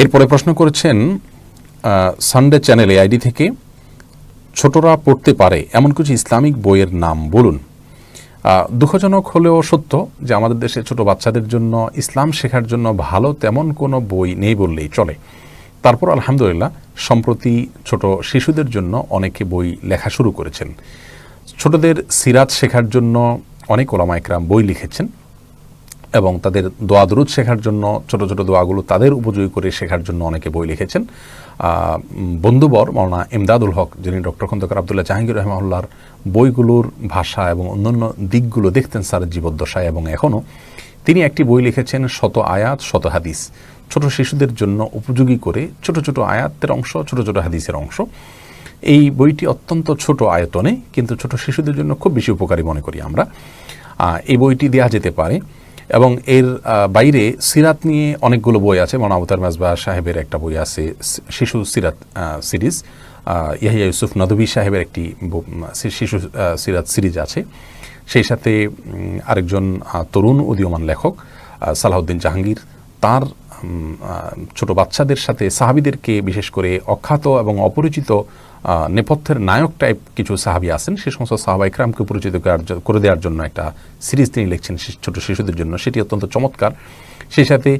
এরপরে প্রশ্ন করেছেন সানডে চ্যানেল আইডি থেকে, ছোটরা পড়তে পারে, এমন কিছু ইসলামিক বইয়ের নাম বলুন। দুঃখজনক হলেও সত্য যে আমাদের দেশে ছোট বাচ্চাদের জন্য ইসলাম শেখার জন্য ভালো তেমন কোনো বই নেই বললেই চলে। তারপর আলহামদুলিল্লাহ, সম্প্রতি ছোট শিশুদের জন্য অনেকে বই লেখা শুরু করেছেন। ছোটদের সিরাত শেখার জন্য অনেক ওলামা একরাম বই লিখেছেন। এবং তাদের দোয়া দরুদ শেখার জন্য, ছোট ছোট দোয়াগুলো তাদের উপযোগী করে শেখার জন্য অনেকে বই লিখেছেন। বন্ধুবর মৌলানা ইমদাদুল হক, যিনি ডক্টর খন্দকার আবদুল্লাহ জাহাঙ্গীর রহমাউল্লাহর বইগুলোর ভাষা এবং অন্যান্য দিকগুলো দেখতেন স্যার জীবদ্দশায় এবং এখনও, তিনি একটি বই লিখেছেন, শত আয়াত, শত হাদিস। ছোট শিশুদের জন্য উপযোগী করে ছোট ছোট আয়াতের অংশ, ছোট ছোট হাদিসের অংশ। এই বইটি অত্যন্ত ছোট আয়তনে, কিন্তু ছোট শিশুদের জন্য খুব বেশি উপকারী মনে করি আমরা। এই বইটি দেওয়া যেতে পারে। এবং এর বাইরে সিরাত নিয়ে অনেকগুলো বই আছে। মনা আবতার মাজবা সাহেবের একটা বই আছে শিশু সিরাত সিরিজ। ইয়াহিয়া ইউসুফ নদবী সাহেবের একটি শিশু সিরাত সিরিজ আছে। সেই সাথে আরেকজন তরুণ উদীয়মান লেখক সালাহউদ্দিন জাহাঙ্গীর, তার ছোট বাচ্চাদের সাথে সাহাবিদেরকে বিশেষ করে অখ্যাত এবং অপরিচিত নেপথ্যের নায়ক টাইপ কিছু সাহাবি আছেন। সে সমস্ত সাহাবা ইকরামকে পরিচিত করে দেওয়ার জন্য একটা সিরিজ তিনি লিখছেন ছোট শিশুদের জন্য। সেটি অত্যন্ত চমৎকার। সেই সাথে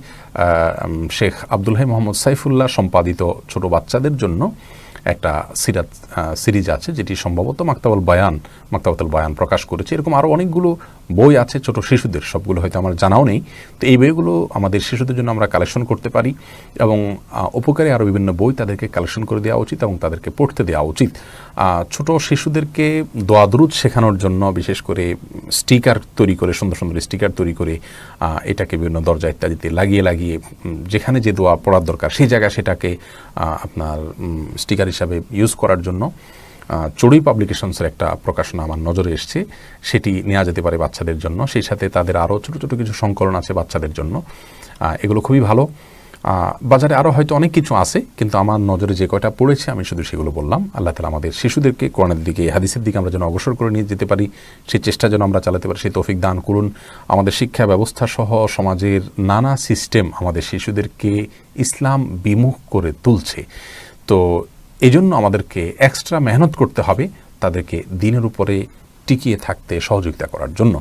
শেখ আব্দুল মোহাম্মদ সাইফুল্লাহ সম্পাদিত ছোট বাচ্চাদের জন্য একটা সিরাত সিরিজ আছে যেটি সম্ভবত মাক্তাবুল বায়ান মাক্তাবাতুল বায়ান প্রকাশ করেছে। এরকম আরও অনেকগুলো বই আছে ছোট শিশুদের, সবগুলো হয়তো আমার জানাও নেই। তো এই বইগুলো আমাদের শিশুদের জন্য আমরা কালেকশন করতে পারি এবং উপকারী আরও বিভিন্ন বই তাদেরকে কালেকশন করে দেওয়া উচিত এবং তাদেরকে পড়তে দেওয়া উচিত। ছোট শিশুদেরকে দোয়াদরুদ শেখানোর জন্য বিশেষ করে স্টিকার তৈরি করে, সুন্দর সুন্দর স্টিকার তৈরি করে এটাকে বিভিন্ন দরজা ইত্যাদিতে লাগিয়ে লাগিয়ে যেখানে যে দোয়া পড়ার দরকার সেই জায়গায় সেটাকে আপনার স্টিকার হিসাবে ইউজ করার জন্য চড়ুই পাবলিকেশনসের একটা প্রকাশনা আমার নজরে এসছে। সেটি নেওয়া যেতে পারে বাচ্চাদের জন্য। সেই সাথে তাদের আরও ছোটো ছোটো কিছু সংকলন আছে বাচ্চাদের জন্য। এগুলো খুবই ভালো। বাজারে আরও হয়তো অনেক কিছু আছে, কিন্তু আমার নজরে যে কয়টা পড়েছে, আমি শুধু সেগুলো বললাম। আল্লাহ তালা আমাদের শিশুদেরকে কোরআনের দিকে, হাদিসের দিকে আমরা যেন অগ্রসর করে নিয়ে যেতে পারি, সেই চেষ্টা যেন আমরা চালাতে পারি, সেই তৌফিক দান করুন। আমাদের শিক্ষা ব্যবস্থা সহ সমাজের নানা সিস্টেম আমাদের শিশুদেরকে ইসলাম বিমুখ করে তুলছে। তো এই জন্য আমাদেরকে এক্সট্রা মেহনত করতে হবে তাদেরকে দিনের উপরে টিকিয়ে থাকতে সহযোগিতা করার জন্য।